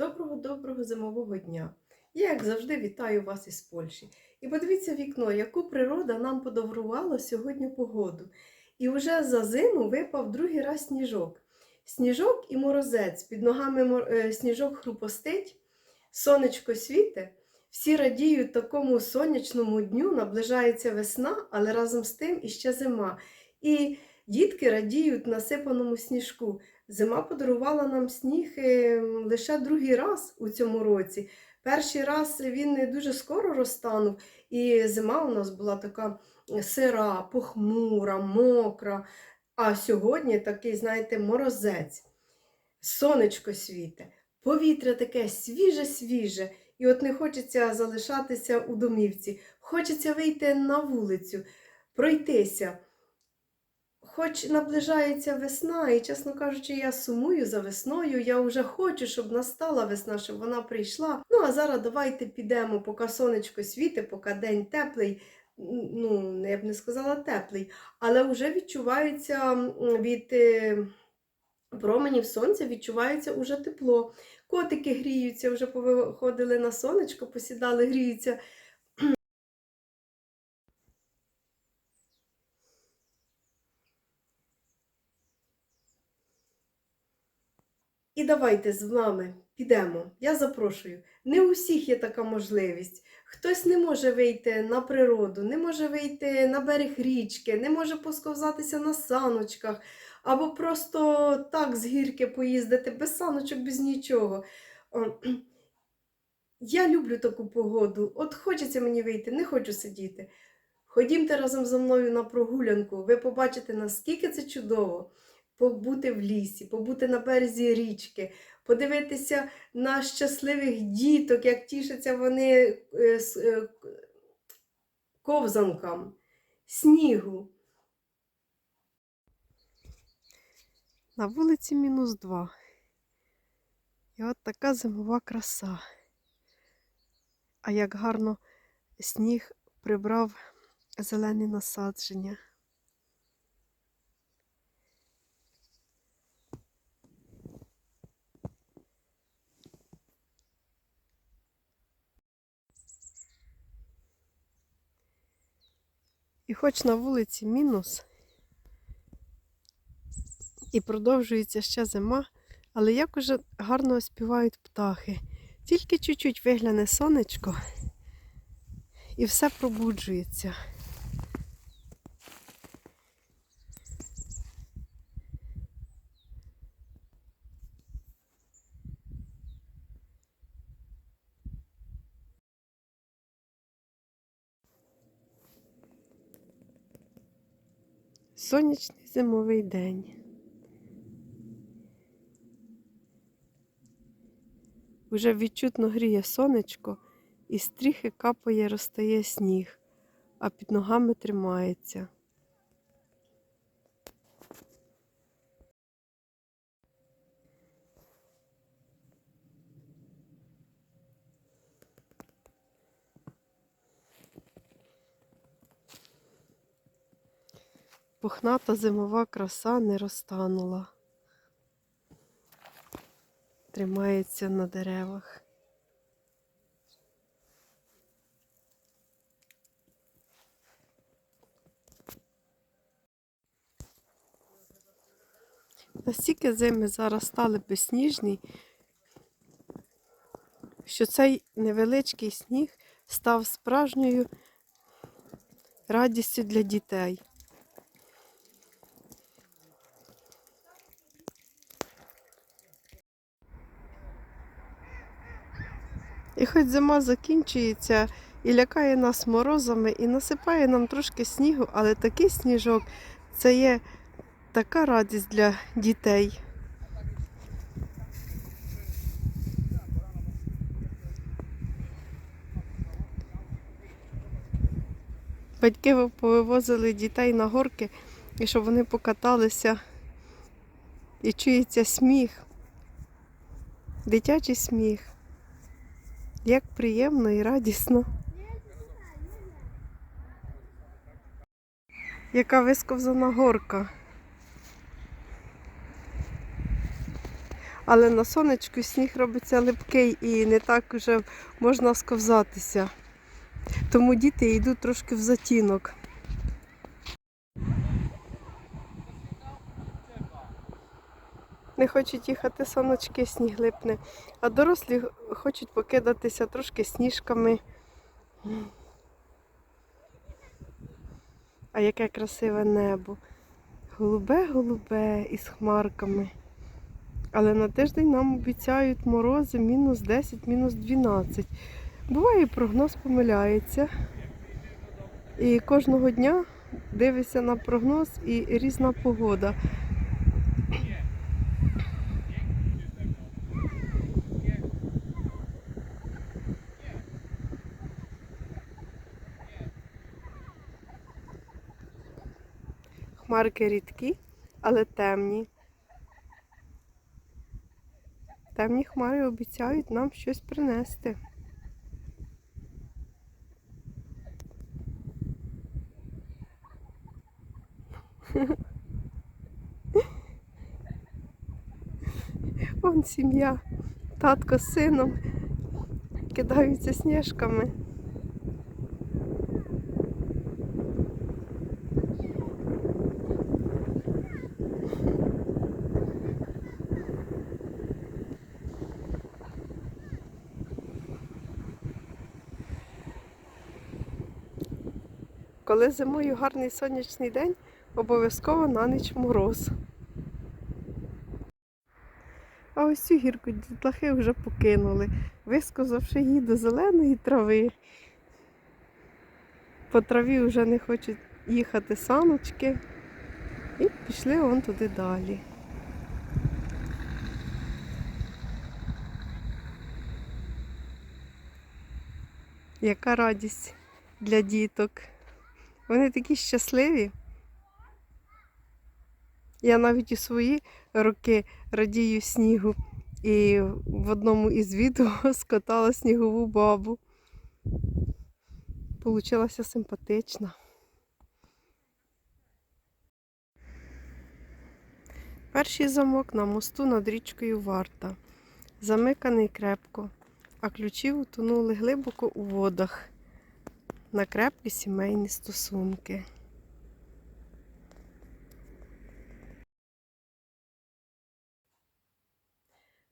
Доброго-доброго зимового дня! Я, як завжди, вітаю вас із Польщі. І подивіться вікно, яку природа нам подарувала сьогодні погоду. І вже за зиму випав другий раз сніжок. Сніжок і морозець. Під ногами е, сніжок хрупостить, сонечко світе. Всі радіють такому сонячному дню, наближається весна, але разом з тим іще зима. І дітки радіють насипаному сніжку. Зима подарувала нам сніг е, лише другий раз у цьому році. Перший раз він дуже скоро розтанув, і зима у нас була така сира, похмура, мокра. А сьогодні такий, знаєте, морозець, сонечко світе, повітря таке свіже-свіже. І от не хочеться залишатися у домівці, хочеться вийти на вулицю, пройтися. Хоч наближається весна, і, чесно кажучи, я сумую за весною. Я вже хочу, щоб настала весна, щоб вона прийшла. Ну а зараз давайте підемо, поки сонечко світить, поки день теплий. Ну, я б не сказала теплий, але вже відчувається від е, променів сонця, відчувається уже тепло. Котики гріються, вже повиходили на сонечко, посідали, гріються. І давайте з вами підемо. Я запрошую. Не у всіх є така можливість. Хтось не може вийти на природу, не може вийти на берег річки, не може посковзатися на саночках, або просто так з гірки поїздити без саночок, без нічого. Я люблю таку погоду. От хочеться мені вийти, не хочу сидіти. Ходімте разом зі мною на прогулянку. Ви побачите, наскільки це чудово побути в лісі, побути на березі річки, подивитися на щасливих діток, як тішаться вони е, е, ковзанкам, снігу. На вулиці мінус два. І от така зимова краса. А як гарно сніг прибрав зелені насадження. І хоч на вулиці мінус, і продовжується ще зима, але як уже гарно співають птахи. Тільки чуть-чуть вигляне сонечко, і все пробуджується. Сонячний зимовий день. Уже відчутно гріє сонечко, і стріхи капає, розтає сніг, а під ногами тримається. Пухната зимова краса не розтанула. Тримається на деревах. Настільки зими зараз стали безсніжні, що цей невеличкий сніг став справжньою радістю для дітей. І хоч зима закінчується і лякає нас морозами, і насипає нам трошки снігу, але такий сніжок це є така радість для дітей. Батьки повивозили дітей на горки, і щоб вони покаталися і чується сміх, дитячий сміх. Як приємно і радісно. Яка висковзана горка. Але на сонечку сніг робиться липкий і не так вже можна сковзатися. Тому діти йдуть трошки в затінок. Не хочуть їхати саночки, сніг липне, а дорослі хочуть покидатися трошки сніжками. А яке красиве небо. Голубе-голубе із хмарками. Але на тиждень нам обіцяють морози мінус 10, мінус 12. Буває, прогноз помиляється. І кожного дня дивишся на прогноз і різна погода. Хмарки рідкі, але темні. Темні хмари обіцяють нам щось принести. Вон сім'я, татко з сином кидаються сніжками. Коли зимою гарний сонячний день, обов'язково на ніч мороз. А ось цю гірку дітлахи вже покинули, висказавши її до зеленої трави. По траві вже не хочуть їхати саночки і пішли вон туди далі. Яка радість для діток. Вони такі щасливі. Я навіть у свої роки радію снігу. І в одному із відео скотала снігову бабу. Получилася симпатична. Перший замок на мосту над річкою Варта. Замиканий крепко, а ключі утонули глибоко у водах на крепкі сімейні стосунки.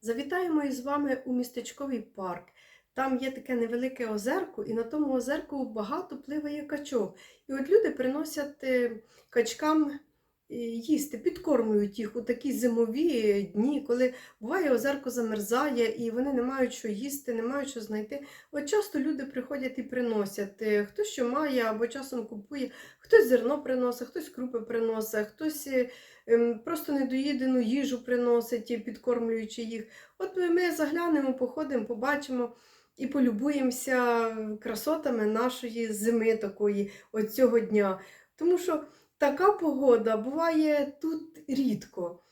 Завітаємо із вами у містечковий парк. Там є таке невелике озерко, і на тому озерку багато пливає качок. І от люди приносять е, качкам їсти, підкормлюють їх у такі зимові дні, коли буває озерко замерзає, і вони не мають що їсти, не мають що знайти. От часто люди приходять і приносять. Е, Хто що має або часом купує, хтось зерно приносить, хтось крупи приносить, хтось е, ем, просто недоїдену їжу приносить, підкормлюючи їх. От ми заглянемо, походимо, побачимо і полюбуємося красотами нашої зими такої, от цього дня. Тому що така погода буває тут рідко.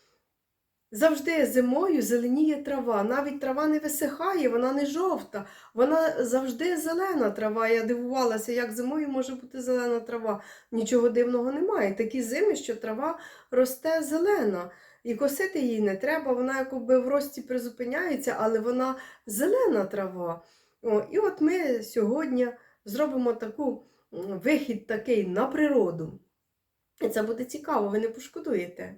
Завжди зимою зеленіє трава. Навіть трава не висихає, вона не жовта, вона завжди зелена трава. Я дивувалася, як зимою може бути зелена трава. Нічого дивного немає. Такі зими, що трава росте зелена. І косити її не треба, вона якби в рості призупиняється, але вона зелена трава. О, і от ми сьогодні зробимо таку вихід такий на природу. Це буде цікаво, ви не пошкодуєте.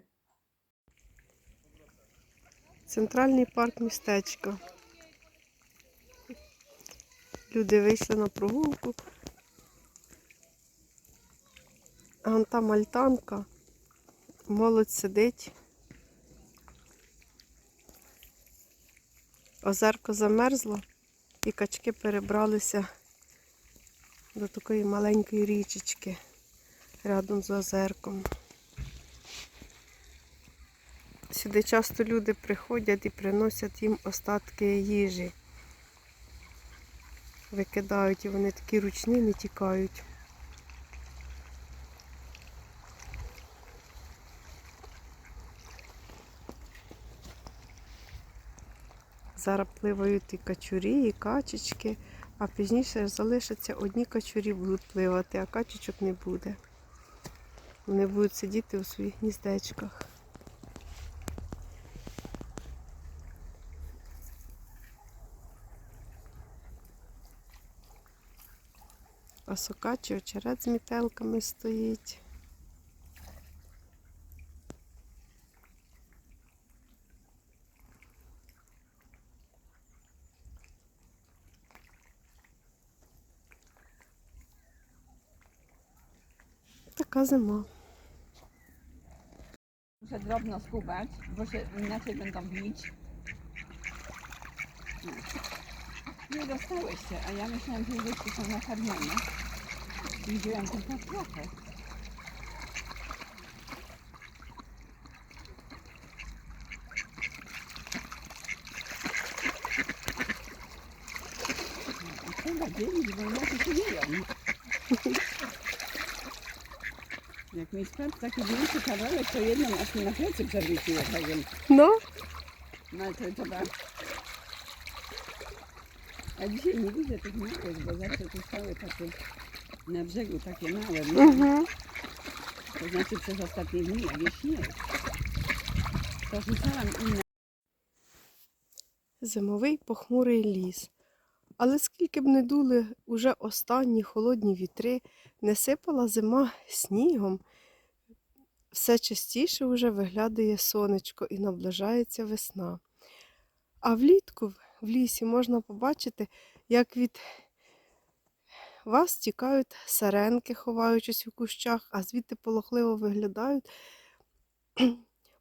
Центральний парк містечка. Люди вийшли на прогулку. А там альтанка. Молодь сидить. Озерко замерзло і качки перебралися до такої маленької річечки рядом з озерком. Сюди часто люди приходять і приносять їм остатки їжі. Викидають і вони такі ручні не тікають. Зараз пливають і качурі, і качечки, а пізніше залишаться одні качурі будуть пливати, а качечок не буде. Вони будуть сидіти у своїх гніздечках. А сока чи очерет з мітелками стоїть. Така зима. Muszę drobno skubać, bo się inaczej będą bić. Nie dostałeś się, a ja myślałam, że dzieci są nakarmione. Widziałam tylko trochę. No, Trzeba dzielić, bo inaczej się nie ją. Jak mi spadł taki większy kawałek, to jedną aż mi na plecy przewróciło powiem. No, No ale to trzeba... A dzisiaj nie widzę tych małych, bo zawsze tu stały takie na brzegu takie małe. No, mhm. To znaczy przez ostatnie dni, jak jest śnieg. To rzucałam inne. Зимовий похмурий ліс. Але скільки б не дули уже останні холодні вітри, не сипала зима снігом, все частіше вже виглядає сонечко і наближається весна. А влітку в лісі можна побачити, як від вас тікають саренки, ховаючись у кущах, а звідти полохливо виглядають.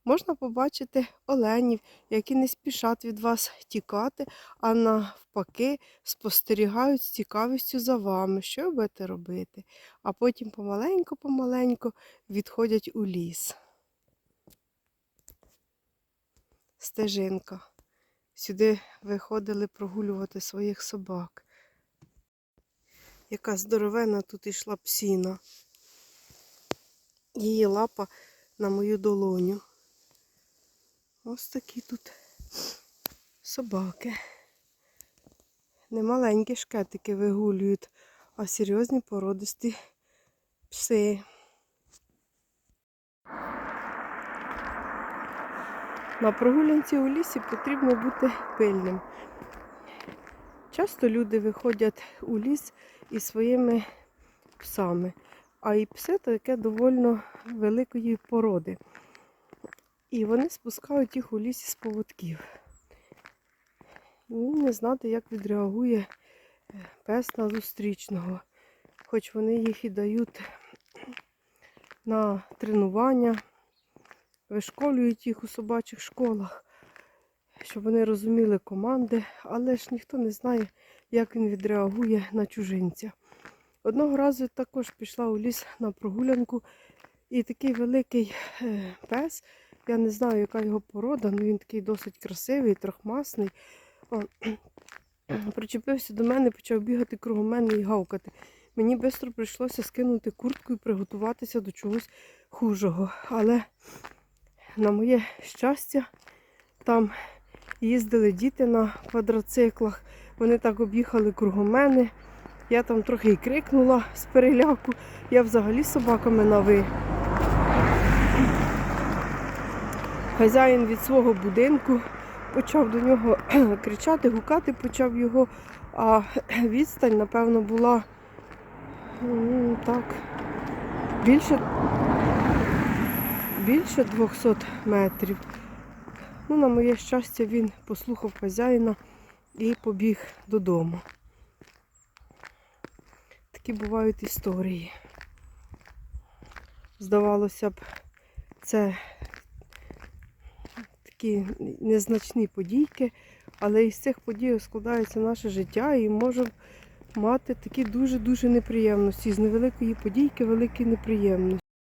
Можна побачити оленів, які не спішать від вас тікати, а навпаки спостерігають з цікавістю за вами, що ви будете робити, а потім помаленьку-помаленьку відходять у ліс. Стежинка. Сюди виходили прогулювати своїх собак. Яка здоровена тут йшла псіна. Її лапа на мою долоню. Ось такі тут собаки. Не маленькі шкетики вигулюють, а серйозні породисті пси. На прогулянці у лісі потрібно бути пильним. Часто люди виходять у ліс із своїми псами, а і пси таке доволі великої породи. І вони спускають їх у лісі з поводків. І не знати, як відреагує е, пес на зустрічного. Хоч вони їх і дають на тренування, вишколюють їх у собачих школах, щоб вони розуміли команди, але ж ніхто не знає, як він відреагує на чужинця. Одного разу також пішла у ліс на прогулянку, і такий великий е, пес. Я не знаю, яка його порода, але він такий досить красивий, трохмасний. О, причепився до мене, почав бігати кругом мене і гавкати. Мені швидко прийшлося скинути куртку і приготуватися до чогось хужого. Але на моє щастя, там їздили діти на квадроциклах. Вони так об'їхали кругом мене. Я там трохи і крикнула з переляку. Я взагалі собаками на ви. Хазяїн від свого будинку почав до нього кричати, гукати почав його, а відстань, напевно, була так, більше, більше 200 метрів. Ну, на моє щастя, він послухав хазяїна і побіг додому. Такі бувають історії. Здавалося б, це такі незначні подійки, але із цих подій складається наше життя і можемо мати такі дуже-дуже неприємності. З невеликої подійки великі неприємності.